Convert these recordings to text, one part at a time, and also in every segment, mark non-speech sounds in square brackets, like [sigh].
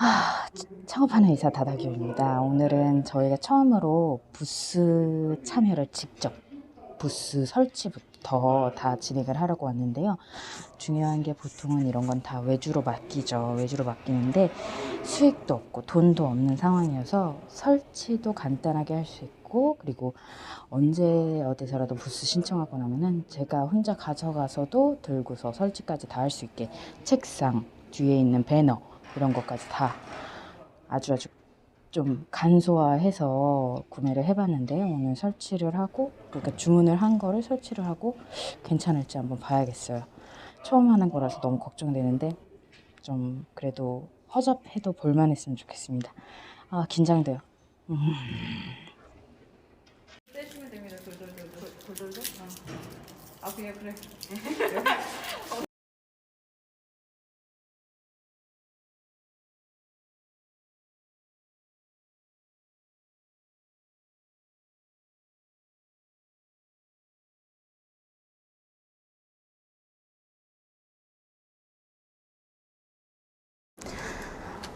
아, 창업하는 의사 다다기입니다. 오늘은 저희가 처음으로 부스 참여를 직접 부스 설치부터 다 진행을 하려고 왔는데요. 중요한 게 보통은 이런 건 다 외주로 맡기죠. 외주로 맡기는데 수익도 없고 돈도 없는 상황이어서 설치도 간단하게 할 수 있고 그리고 언제 어디서라도 부스 신청하고 나면은 제가 혼자 가져가서도 들고서 설치까지 다 할 수 있게 책상 뒤에 있는 배너 이런 것까지 다 아주 아주 좀 간소화해서 구매를 해봤는데요. 오늘 설치를 하고 그러니까 주문을 한 거를 설치를 하고 괜찮을지 한번 봐야겠어요. 처음 하는 거라서 너무 걱정되는데 좀 그래도 허접해도 볼만했으면 좋겠습니다. 아 긴장돼요. 음. 떼주면 됩니다. 돌돌돌 돌돌돌. 아 그냥 그래. [laughs]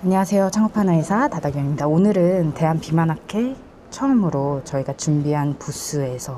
안녕하세요. 창업하는 의사 다다경입니다. 오늘은 대한 비만학회 처음으로 저희가 준비한 부스에서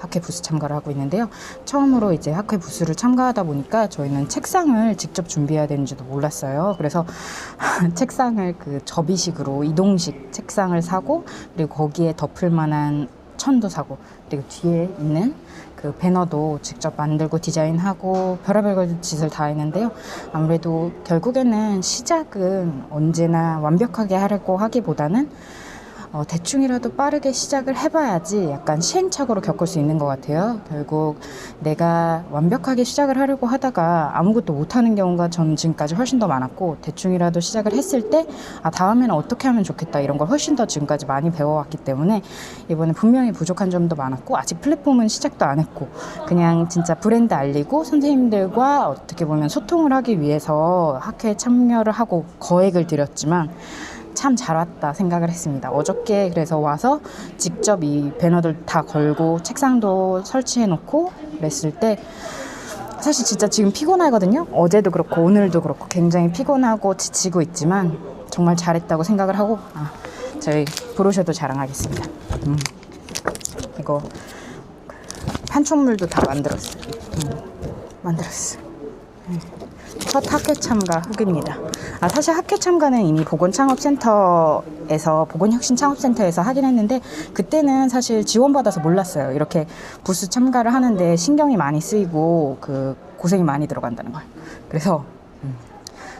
학회 부스 참가를 하고 있는데요. 처음으로 이제 학회 부스를 참가하다 보니까 저희는 책상을 직접 준비해야 되는지도 몰랐어요. 그래서 [laughs] 책상을 그 접이식으로 이동식 책상을 사고 그리고 거기에 덮을 만한 천도 사고 그리고 뒤에 있는 그 배너도 직접 만들고 디자인하고 별의별 짓을 다 했는데요. 아무래도 결국에는 시작은 언제나 완벽하게 하려고 하기보다는 어, 대충이라도 빠르게 시작을 해봐야지 약간 시행착오로 겪을 수 있는 것 같아요. 결국 내가 완벽하게 시작을 하려고 하다가 아무것도 못하는 경우가 저는 지금까지 훨씬 더 많았고 대충이라도 시작을 했을 때 아, 다음에는 어떻게 하면 좋겠다 이런 걸 훨씬 더 지금까지 많이 배워왔기 때문에 이번에 분명히 부족한 점도 많았고 아직 플랫폼은 시작도 안 했고 그냥 진짜 브랜드 알리고 선생님들과 어떻게 보면 소통을 하기 위해서 학회에 참여를 하고 거액을 들였지만 참 잘 왔다 생각을 했습니다. 어저께 그래서 와서 직접 이 배너들 다 걸고 책상도 설치해 놓고 그랬을 때 사실 진짜 지금 피곤하거든요. 어제도 그렇고 오늘도 그렇고 굉장히 피곤하고 지치고 있지만 정말 잘했다고 생각을 하고 아, 저희 브로셔도 자랑하겠습니다. 음, 이거 판촉물도 다 만들었어요. 음, 만들었어요. 첫 학회 참가 후기입니다. 아, 사실 학회 참가는 이미 보건창업센터에서 보건혁신창업센터에서 하긴 했는데 그때는 사실 지원받아서 몰랐어요. 이렇게 부스 참가를 하는데 신경이 많이 쓰이고 그 고생이 많이 들어간다는 걸. 그래서 음,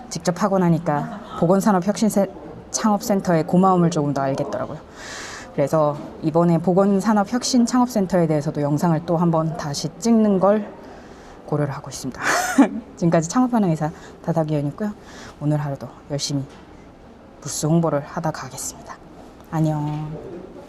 직접 하고 나니까 보건산업혁신창업센터의 고마움을 조금 더 알겠더라고요. 그래서 이번에 보건산업혁신창업센터에 대해서도 영상을 또 한번 다시 찍는 걸 고려를 하고 있습니다. [laughs] [laughs] 지금까지 창업하는 의사 다다기연이었고요. 오늘 하루도 열심히 부스 홍보를 하다 가겠습니다. 안녕.